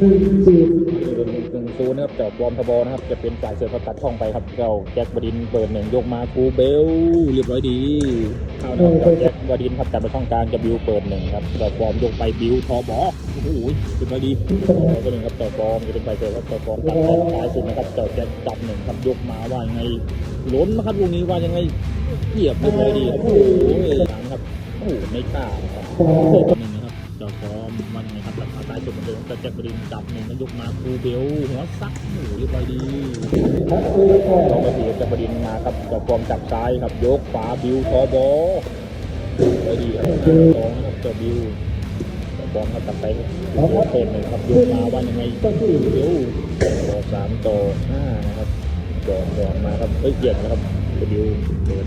หนึ่งศูนย์หนึ่งศูนย์นะครับจาปลอมทบอนะครับ จะเป็นฝ่ายเสือเขาตัดช่องไปครับเจ้าแจ็คบดินเปิดหนึ่งยกมาคูเบลเรียบร้อยดีเข้านะครับเจ้าแจ็คบดินครับตัดไปช่องกลางจะบิวเปิดหนึ่งครับเจ้าปลอมยกไปบิวทอบอโอ้โหเรียบร้อยดีก็หนึ่งครับเจ้าปลอมจะเป็นฝ่ายเสือครับเจ้าปลอมตัดไปซ้ายสุดนะครับเจ้าแจ็คจับหนึ่งครับยกมาว่ายังไงล้นนะครับลูกนี้ว่ายังไงเทียบเรียบร้อยดีครับโอ้โหสามครับโอ้โหไม่กล้าครับ สองหนึ่งนะครับเจ้าฟอมมันไงครับหลังคาซ้ายสุดเหมือนเดิมแต่แจ็คบรินจับหนึ่งแล้วยกมาคูเบลหัวซักโอ้โหเรียบร้อยดีพักตัวก่อนสองนาทีแจ็คบรินมาครับเจ้าฟอมจับซ้ายครับยกขวาบิวทอบอเรียบร้อยดีครับสองครับจ้าบิวเจ้าฟอมครับตัดไปครับเปิดหนึ่งครับยกมาว่ายังไงคูเร็วต่อสามต่อห้านะครับจอนจอนมาครับเอ้ยเกียรนะครับจ้าบิวเปิด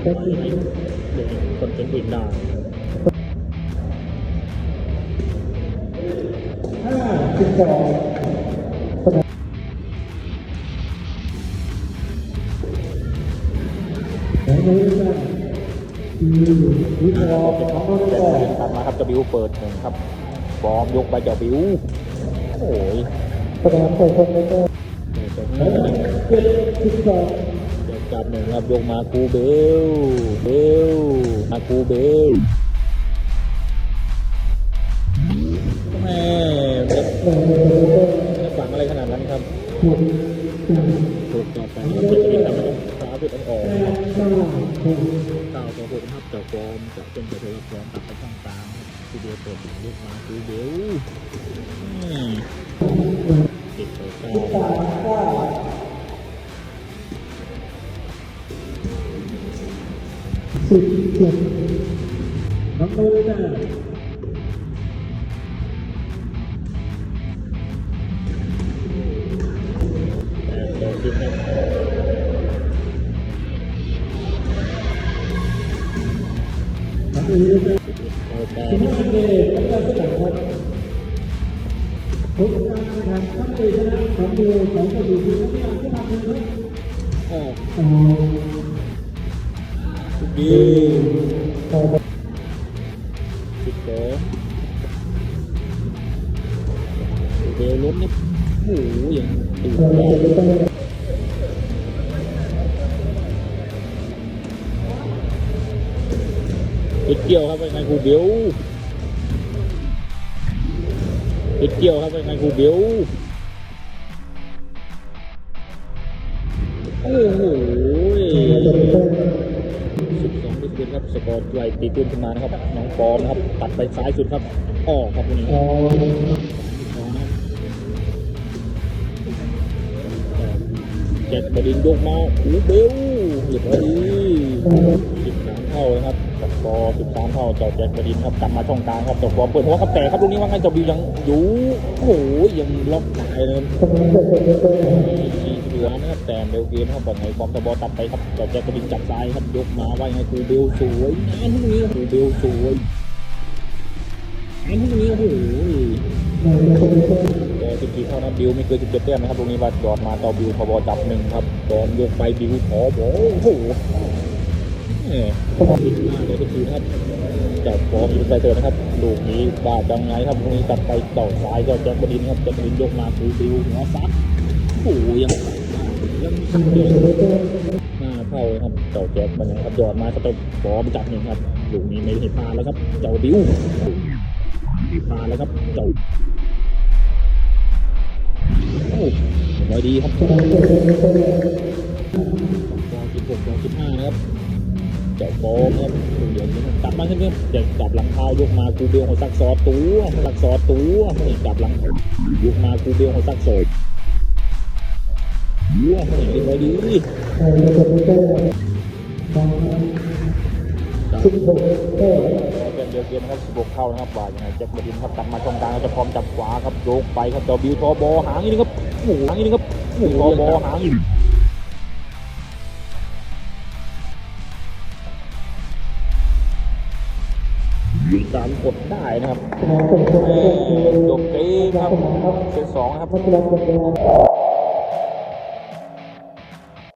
แค่ที่เดี๋ยวคนเป็นผู้หญิงได้ ต่ก่อนเดินตามมาครับจะบิวเปิดหนึ่งครับบอมยกไปจ้าบิวโอ้ยแสดงตัวคนแล้วก็เจ้เจ็ดสิบสองจับหนึ่งครับยกมาคูเบลเบลมาคูเบล ฝังอะไรขนาดนั้นครับถูกต่อไปครับเจะบินทำให้ต้องฟ้าสุดอ่อนแปดเก้าหกเก้าต่อหกครับเจ้าฟอมจะเป็นเจ้าเทวฟอมตัดไปช่องกลางคูเบลเปิดยกมาคูเบลอืมติดต่อเก้าสามเก้าสิบเจ็ดน้องเลยนะ น้องเลยนะเอาแปดที่นี่เลยแล้วก็สกัดครับผลการแข่งขันทั้งปีชนะสองเดือนสองต่อสี่ทีมที่ทำที่ทำเลยครับออกอ๋อดีต่อไปสิบสองเบลล้มนี่โอ้โหอย่างตื่นต่อไปจะต้อ เกี่ยวครับไปไงครูเบลติดเกี่ยวครับไปไงครูเบลโอ้โหสิบสองดิสเบนครับสกอร์ไหลตีตื้นขึ้นมานะครับน้องปอมนะครับตัดไปซ้ายสุดครับออกครับวันนี้เจ็ดบดินยกมาหูเบลเรียบร้อยดีสิบสามเท่าเลยครับ สกอร์สิบสามเท่าเจ้าแจ็คบดินครับกลับมาช่องกลางครับเจ้าปอมเปิดหัวครับแต่ครับลูกนี้ว่าไงเจ้าบิวยังอยู่โอ้โหยังล็อกหายเลยกำลังจะเป็นต้นทีเหลือนะครับแต่เร็วเกมครับบอลไงบอมตะบอลตัดไปครับเจ้าแจ็คบดินจับซ้ายครับยกมาว่าไงคูเบลสวยงานพวกนี้ครูเบลสวยงานพวกนี้โอ้โหในจะเป็นต้นก็สิบสี่เท่านั้นบิวไม่เกินสิบเจ็ดแต้มนะครับตรงนี้ว่าดอดมาต่อบิวทบจับหนึ่งครับดอนยกไปบิวขอโอ้โห เลยกทีนะครับจับฟอร์มอยู่ใส่เตอร์นะครับลูกนี้บาดจังไงครับตรงนี้ตัดไปต่อซ้ายเจ้าแจ็คบดินครับแจ็คบดินยกมาคือบิวหัวซัดโอ้โหยังยังสักเดียวจะเป็นหน้าเข้าเลยครับเจ้าแจ็คมันยังครับดอดมาสเต็ปฟอร์มจับหนึ่งครับลูกนี้ไม่ให้พลาดแล้วครับ เจ้าบิวไม่พลาดแล้วครับเจ้าโอ้ยดีครับกำลังจะเป็นต้นฟองสิบหกฟองสิบห้านะครับ เจ้าฟองครับเดี๋ยวจับมาขึ้นๆจะจับหลังเท้ายกมากูเบลของซักซอตัวซักซอตัวนี่จับหลังยกมากูเบลของซักซอยยัวนี่เรียบร้ดีในจะเป็นต้นสองจับสิบหกเท่าเดียวเกมนะครับสิบหกเข้านะครับว่ายังไงแจ็คบดินครับกลับมาช่องกลางจะพร้อมจับขวาครับโยกไปครับเจ้าบิวทอบอหางอีกนึงครับโอ้โหางอีกนึงครับโอ้โหทอบอหางอีก สามกดได้นะครับสมองเป็นต้นจบเกมครับเซตสองครับ